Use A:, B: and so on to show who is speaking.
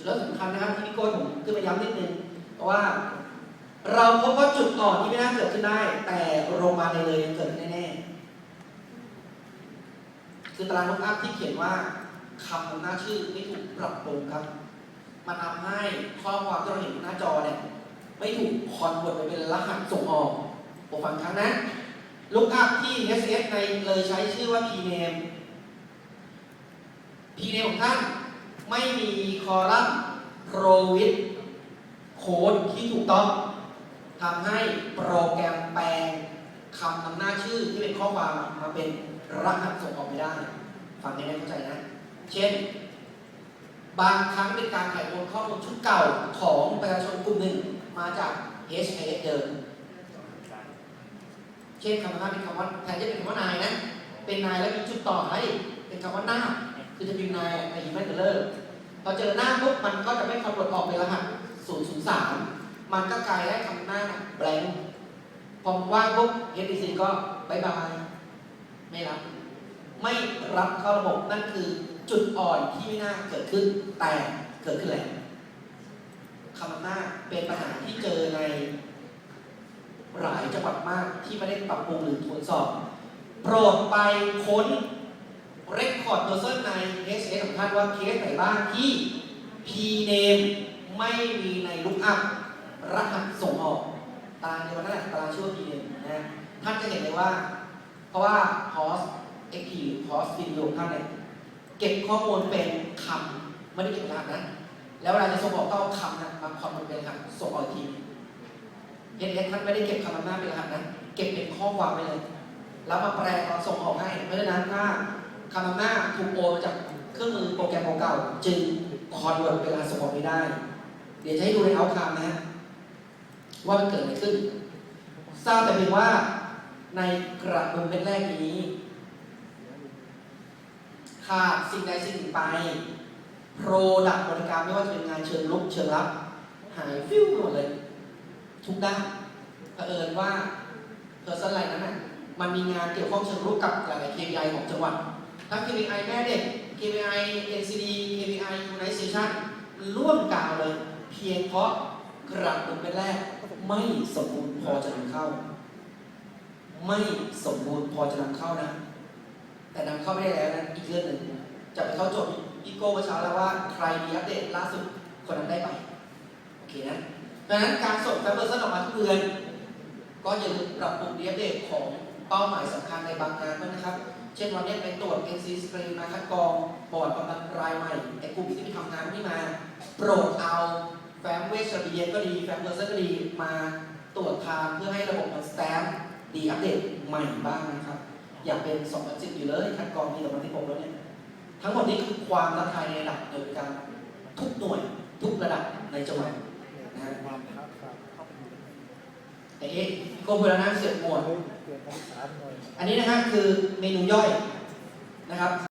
A: จุดเริ่มสำคัญนะครับที่พี่โก้ผมขึ้นมาย้ำนิดนึงเพราะว่า เราพบว่าจุดอ่อนที่ไม่น่าเกิดขึ้นได้ แต่โรงพยาบาลในเลยยังเกิดขึ้นแน่ๆคือตารางลกอัพที่เขียนว่าคำนำหน้าชื่อไม่ถูกปรับปรุงครับ มันทำให้ข้อความที่เราเห็นบนหน้าจอเนี่ยไม่ถูกคอนเวิร์ตไปเป็นรหัสส่งออกผมฟังครั้งนะลุกอัพที่ SS ในเลยใช้ชื่อว่า pname pname ของท่าน ไม่มีคอลัมน์ pro with โค้ดที่ถูกต้องทำให้โปรแกรมแปลงคำนำหน้าชื่อที่เป็นข้อความมาเป็นรหัสส่งออกไม่ได้ฟังให้ได้เข้าใจนะ เช่น บางครั้งเป็นการถ่ายโอนข้อมูลชุดเก่าของประชาชนกลุ่มหนึ่งมาจาก HIS เดิม เช่นคำว่าเป็นคำว่าแทนที่จะเป็นคำว่านายนะ เป็นนายแล้วมีจุดต่อให้เป็นคำว่าหน้า คือจะพิมพ์นายในฮิมแมนเดอร์พอเจอหน้าปุ๊บมันก็จะไม่คำนวณออกเป็นรหัส 003 มันก็กลายได้คำหน้าแบงค์พอว่างปุ๊บ HTC ก็บายบายไม่รับ ไม่รับเข้าระบบนั่นคือจุดอ่อนที่ไม่น่าเกิดขึ้นแต่เกิดขึ้นแล้วคำนำหน้าเป็นปัญหาที่เจอในหลายจังหวัดมากที่ไม่ได้ปรับปรุงหรือตรวจสอบ โปรดไปค้น เรคคอร์ดตัวเส้นใน SS ของท่านว่าเคสไหนบ้างที่ P-name ไม่มีในลุกอัพรหัสส่งออกตารางในวันนั้นแหละตารางชื่อว่า P-name นะท่านจะเห็นเลยว่า เพราะว่า host XP หรือ host video ขอท่านเนี่ยเก็บข้อมูลเป็นคำไม่ได้เก็บรหัสนะแล้วเวลาจะส่งออกก็เอาคำนะมาคอมมันเป็นรหัสส่งออกอีกทีเย็นๆท่านไม่ได้เก็บคำนำหน้าเป็นรหัสนะเก็บเป็นข้อความไปเลย แล้วมาแปลตอนส่งออกให้เพราะฉะนั้นถ้า คำนำหน้าถูกโอนมาจากเครื่องมือโปรแกรมเก่าๆจึงคอนเวิร์ตเวลาส่งออกไม่ได้ เดี๋ยวจะให้ดูในเอาคำนะฮะว่ามันเกิดอะไรขึ้น ทราบแต่เพียงว่าในกระดุมเป็นแรกนี้ขาดสิ่งใดสิ่งหนึ่งไป โปรดักบริการไม่ว่าจะเป็นงานเชิงลุกเชิงรับ หายฟิวหมดเลย ทุกด้านเผอิญว่าเพอร์ซันไลน์นั้นน่ะมันมีงานเกี่ยวข้องเชิงรุกกับหลายๆ KPI ของจังหวัด ทั้ง KPI แม่เด็ก KPI NCD KPI Unization ร่วมกล่าวเลย เพียงเพราะกระดุมเป็นแรก ไม่สมบูรณ์พอจะนำเข้า ไม่สมบูรณ์พอจะนำเข้านะ แต่นำเข้าไม่ได้แล้วนะอีกเรื่องหนึ่งจะไปเข้าจทย์อีโก้เมื่อเช้าแล้วว่าใครมีอัปเดตล่าสุดคนนั้นได้ไป โอเคนะดังนั้นการส่งแฟมเบอร์ซันออกมาทุกเดือน ก็อย่าลืมปรับปรุงดีอัปเดตของเป้าหมายสำคัญในบางงานด้วยนะครับ เช่นวันนี้ไปตรวจ NC Screen มาคัดกรองบอร์ดประกันรายใหม่ไอ้กลุ่มที่ไปทำงานที่มา โปรดเอาแฟ้มเวชระเบียนก็ดีแฟ้มเบอร์ซันก็ดีมาตรวจทานเพื่อให้ระบบมันสแตมดีอัปเดตใหม่บ้างนะครับ อย่าเป็น 2010 อยู่เลยคัดกรองปี2016แล้วเนี่ยทั้งหมดนี้คือความท้าทายในระดับหน่วยการทุกหน่วยทุกระดับในจังหวัดนะฮะแต่เอ๊ะพี่โก้พูดแล้วนะเสียบหมวดอันนี้นะฮะคือเมนูย่อยนะครับ